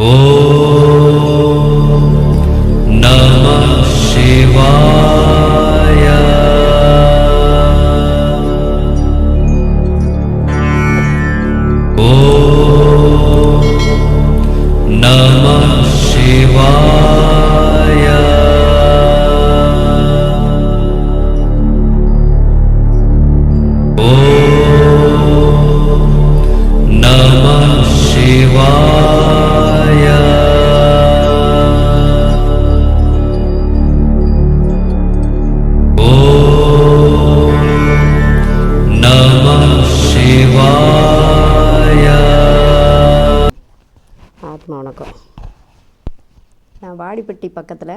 ஓ ஆத்மா வணக்கம். நான் வாடிப்பட்டி பக்கத்தில்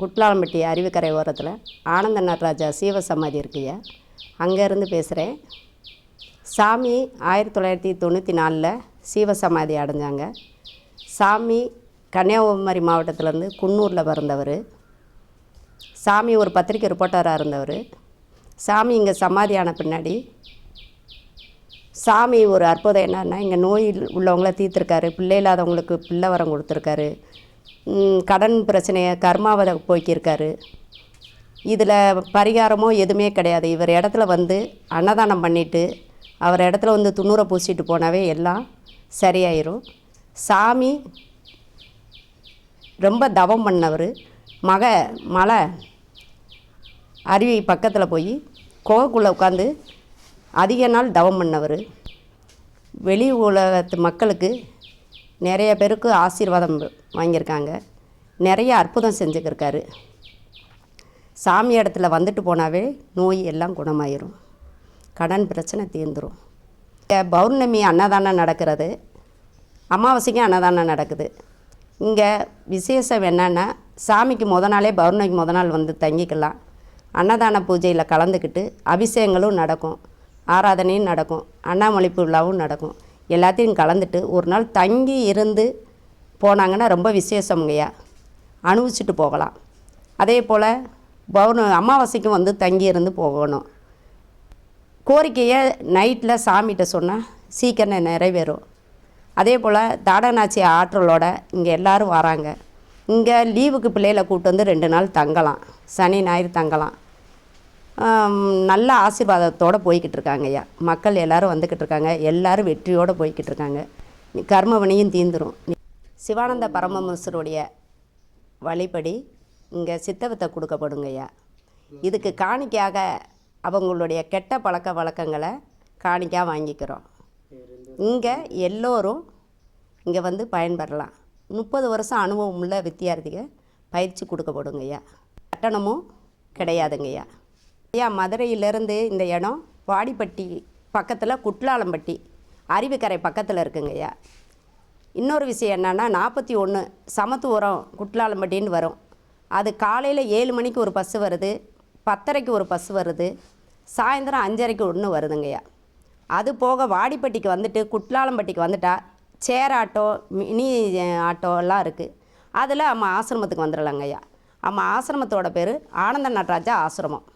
குட்லாம்பட்டி அருவிக்கரை ஓரத்தில் ஆனந்த நடராஜா சீவ சமாதி இருக்குய்யா. அங்கேருந்து பேசுகிறேன் சாமி ஆயிரத்தி தொள்ளாயிரத்தி தொண்ணூற்றி நாலில் சீவ சமாதி அடைஞ்சாங்க. சாமி கன்னியாகுமரி மாவட்டத்திலேருந்து குன்னூரில் பிறந்தவர். சாமி ஒரு பத்திரிக்கை ரிப்போர்ட்டராக இருந்தவர். சாமி இங்கே சமாதியான பின்னாடி சாமி ஒரு அற்புதம் என்னன்னா இங்கே நோய் உள்ளவங்கள தீர்த்துருக்காரு. பிள்ளை இல்லாதவங்களுக்கு பிள்ளை வரம் கொடுத்துருக்காரு. கடன் பிரச்சனையை கர்மாவதை போக்கியிருக்காரு. இதில் பரிகாரமோ எதுவுமே கிடையாது. இவர் இடத்துல வந்து அன்னதானம் பண்ணிவிட்டு அவர் இடத்துல வந்து துண்ணூரை பூசிட்டு போனாவே எல்லாம் சரியாயிரும். சாமி ரொம்ப தவம் பண்ணவர். மக மலை அருவி பக்கத்தில் போய் கோகுக்குள்ளே உட்காந்து அதிக நாள் தவம் பண்ணவர். வெளி உலகத்து மக்களுக்கு நிறைய பேருக்கு ஆசீர்வாதம் வாங்கியிருக்காங்க. நிறைய அற்புதம் செஞ்சுக்கிருக்காரு. சாமி இடத்துல வந்துட்டு போனாவே நோய் எல்லாம் குணமாயிரும். கடன் பிரச்சனை தீர்ந்துடும் இங்க பௌர்ணமி அன்னதானம் நடக்கிறது. அமாவாசைக்கும் அன்னதானம் நடக்குது. இங்கே விசேஷம் என்னென்னா சாமிக்கு முத நாளே பௌர்ணமிக்கு முத நாள் வந்து தங்கிக்கலாம். அன்னதான பூஜையில் கலந்துக்கிட்டு அபிஷேகங்களும் நடக்கும். ஆராதனையும் நடக்கும் அண்ணாமலைப்பு விழாவும் நடக்கும். எல்லாத்தையும் கலந்துட்டு ஒரு நாள் தங்கி இருந்து போனாங்கன்னா ரொம்ப விசேஷம்ங்கய்யா. அனுபவிச்சுட்டு போகலாம். அதே போல் பௌர்ண அமாவாசைக்கும் வந்து தங்கி இருந்து போகணும். கோரிக்கையை நைட்டில் சாமிகிட்ட சொன்னால் சீக்கிரம் நிறைவேறும். அதே போல் தாடநாச்சி ஆற்றலோட இங்கே எல்லோரும் வராங்க. இங்கே லீவுக்கு பிள்ளைகளை கூப்பிட்டு வந்து ரெண்டு நாள் தங்கலாம். சனி ஞாயிறு தங்கலாம். நல்ல ஆசீர்வாதத்தோடு போய்கிட்டு இருக்காங்க ஐயா. மக்கள் எல்லாரும் வந்துக்கிட்டு இருக்காங்க. எல்லாரும் வெற்றியோடு போய்கிட்டு இருக்காங்க. கர்மவனியும் தீந்துரும். சிவானந்த பரமஹம்சருடைய வழிபடி இங்கே சித்தவத்தை கொடுக்கப்படுங்க ஐயா. இதுக்கு காணிக்கையாக அவங்களுடைய கெட்ட பழக்க வழக்கங்களை காணிக்காக வாங்கிக்கிறோம். இங்கே எல்லோரும் இங்கே வந்து பயன்பெறலாம். முப்பது வருஷம் அனுபவம் உள்ள வித்தியார்த்திக பயிற்சி கொடுக்கப்படுங்கய்யா கட்டணமும் கிடையாதுங்கய்யா ஐயா மதுரையிலேருந்து இந்த இடம்? வாடிப்பட்டி பக்கத்தில் குட்லாலம்பட்டி. அருவிக்கரை பக்கத்தில் இருக்குங்கய்யா இன்னொரு விஷயம் என்னென்னா நாற்பத்தி ஒன்று சமத்துவரம் குட்லாலம்பட்டின்னு வரும். அது காலையில் ஏழு மணிக்கு ஒரு பஸ்ஸு வருது பத்தரைக்கு ஒரு பஸ் வருது சாயந்தரம் அஞ்சரைக்கு ஒன்று வருதுங்கய்யா அது போக வாடிப்பட்டிக்கு வந்துட்டு குட்லாலம்பட்டிக்கு வந்துட்டா சேர் ஆட்டோ மினி ஆட்டோ எல்லாம் இருக்குது அதில் நம்ம ஆசிரமத்துக்கு வந்துடலாங்கய்யா நம்ம ஆசிரமத்தோட பேர் ஆனந்த நடராஜா ஆசிரமம்.